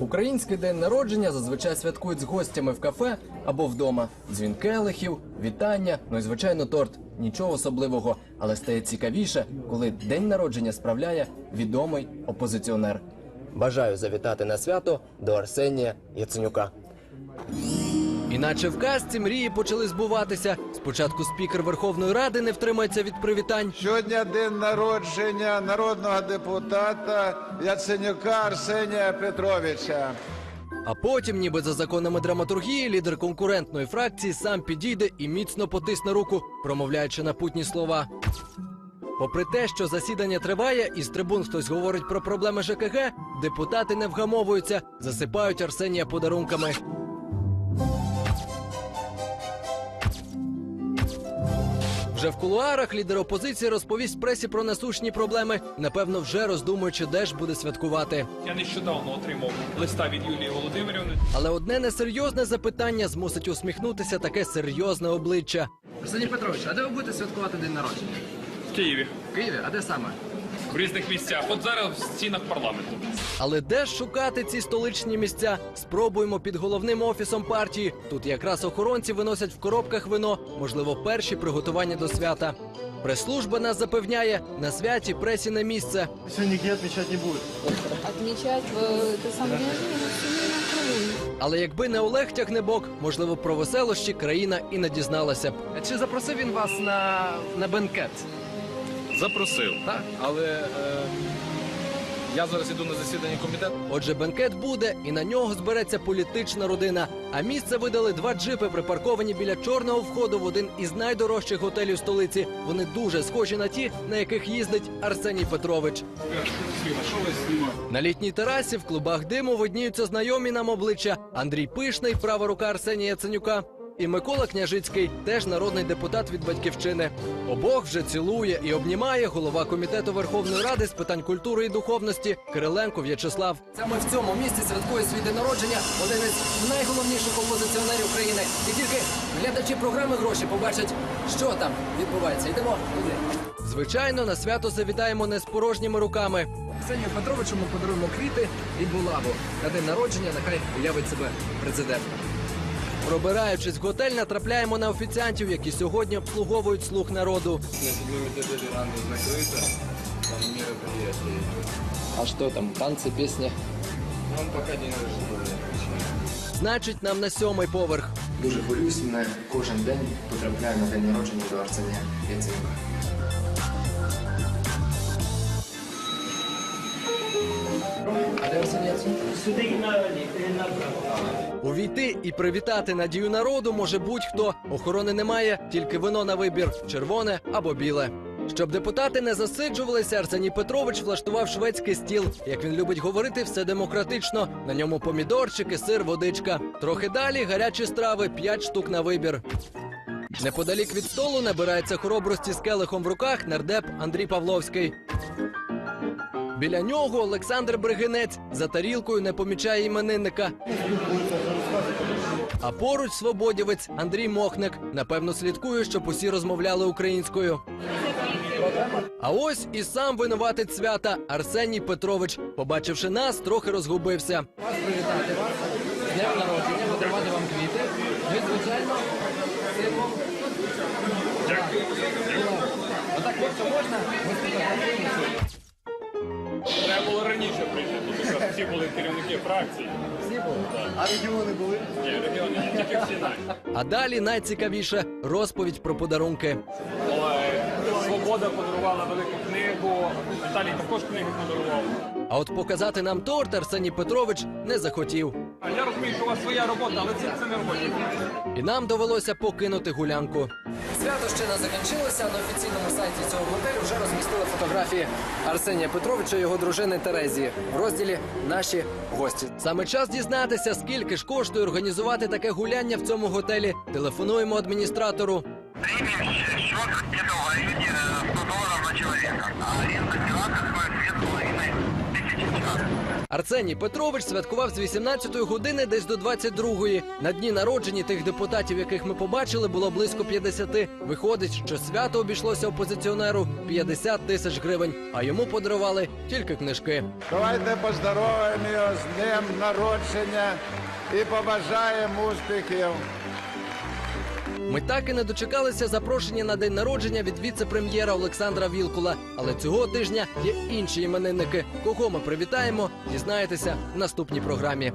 Український день народження зазвичай святкують з гостями в кафе або вдома. Дзвін келихів, вітання, ну і звичайно торт. Нічого особливого, але стає цікавіше, коли день народження справляє відомий опозиціонер. Бажаю завітати на свято до Арсенія Яценюка. Іначе в казці мрії почали збуватися. Спочатку спікер Верховної Ради не втримається від привітань. Сьогодні день народження народного депутата Яценюка Арсенія Петровича. А потім, ніби за законами драматургії, лідер конкурентної фракції сам підійде і міцно потисне руку, промовляючи напутні слова. Попри те, що засідання триває, і з трибун хтось говорить про проблеми ЖКГ, депутати не вгамовуються, засипають Арсенія подарунками. Вже в кулуарах лідер опозиції розповість пресі про насущні проблеми, напевно, вже роздумуючи, де ж буде святкувати. Я нещодавно отримав листа від Юлії Володимирівни. Але одне несерйозне запитання змусить усміхнутися таке серйозне обличчя. Арсеній Петрович, а де ви будете святкувати день народження? В Києві В Києві? А де саме? В різних місцях. От зараз в стінах парламенту. Але де ж шукати ці столичні місця? Спробуємо під головним офісом партії. Тут якраз охоронці виносять в коробках вино, можливо, перші приготування до свята. Прес-служба нас запевняє, на святі пресі не місце. Все нигде отмечать не будет. отмечать в кругу. Але якби не Олег Тягнебок, можливо, про веселощі країна і не дізналася б. Чи запросив він вас на, на бенкет? Запросив, Так. але е, я зараз іду на засідання комітету. Отже, бенкет буде, і на нього збереться політична родина. А місце видали два джипи, припарковані біля чорного входу в один із найдорожчих готелів столиці. Вони дуже схожі на ті, на яких їздить Арсеній Петрович. На літній терасі в клубах диму видніються знайомі нам обличчя Андрій Пишний, права рука Арсенія Яценюка. І Микола Княжицький, теж народний депутат від батьківщини. Обох вже цілує і обнімає голова комітету Верховної Ради з питань культури і духовності Кириленко В'ячеслав. Саме в цьому місці святкує свій день народження один із найголовніших опозиціонерів України. І тільки глядачі програми гроші побачать, що там відбувається. Йдемо. Звичайно, на свято завітаємо не з порожніми руками. Арсенію Петровичу ми подаруємо квіти і булаву. На день народження нехай уявить себе президентом. Пробираючись в готель, натрапляємо на офіціантів, які сьогодні обслуговують слух народу. А що там, танці, пісні? Значить, нам на сьомий поверх. Дуже хвилююсь, не кожен день потрапляю на день народження до Арсенія Яценюка. Арсеній Яценюк? Увійти і привітати надію народу може будь-хто. Охорони немає, тільки вино на вибір червоне або біле. Щоб депутати не засиджувалися, Арсеній Петрович влаштував шведський стіл. Як він любить говорити, все демократично. На ньому помідорчики, сир, водичка. Трохи далі гарячі страви, п'ять штук на вибір. Неподалік від столу набирається хоробрості з келихом в руках нардеп Андрій Павловський. Біля нього Олександр Бригинець за тарілкою не помічає іменинника. А поруч свободівець Андрій Мохник. Напевно, слідкує, щоб усі розмовляли українською. А ось і сам винуватець свята Арсеній Петрович, побачивши нас, трохи розгубився. Вас привітати вас з днем народження, подарувати вам квіти. Ну звичайно, символ. Отак, якщо можна, ви раніше прийшли, тому що всі були керівники фракції. Всі були? А регіони були? Ні, регіони ні, тільки всі наші. А далі найцікавіше розповідь про подарунки. Але Свобода подарувала велику книгу. Віталій також книгу подарував. А от показати нам торт Арсеній Петрович не захотів. А Я розумію, що у вас своя робота, але це, це не робоча. І нам довелося покинути гулянку. Свято ще не закінчилося. На офіційному сайті цього готелю вже розмістили фотографії Арсенія Петровича і його дружини Терезії в розділі Наші гості. Саме час дізнатися, скільки ж коштує організувати таке гуляння в цьому готелі. Телефонуємо адміністратору. Средний счет где-то в районе э, 100 долларов на человека. А аренда Арсеній Петрович святкував з 18-ї години десь до 22-ї. На дні народження тих депутатів, яких ми побачили, було близько 50. Виходить, що свято обійшлося опозиціонеру 50 тисяч гривень, а йому подарували тільки книжки. Давайте поздороваємо його з днем народження і побажаємо успіхів. Ми так і не дочекалися запрошення на день народження від віце-прем'єра Олександра Вілкула. Але цього тижня є інші іменинники. Кого ми привітаємо, дізнаєтеся в наступній програмі.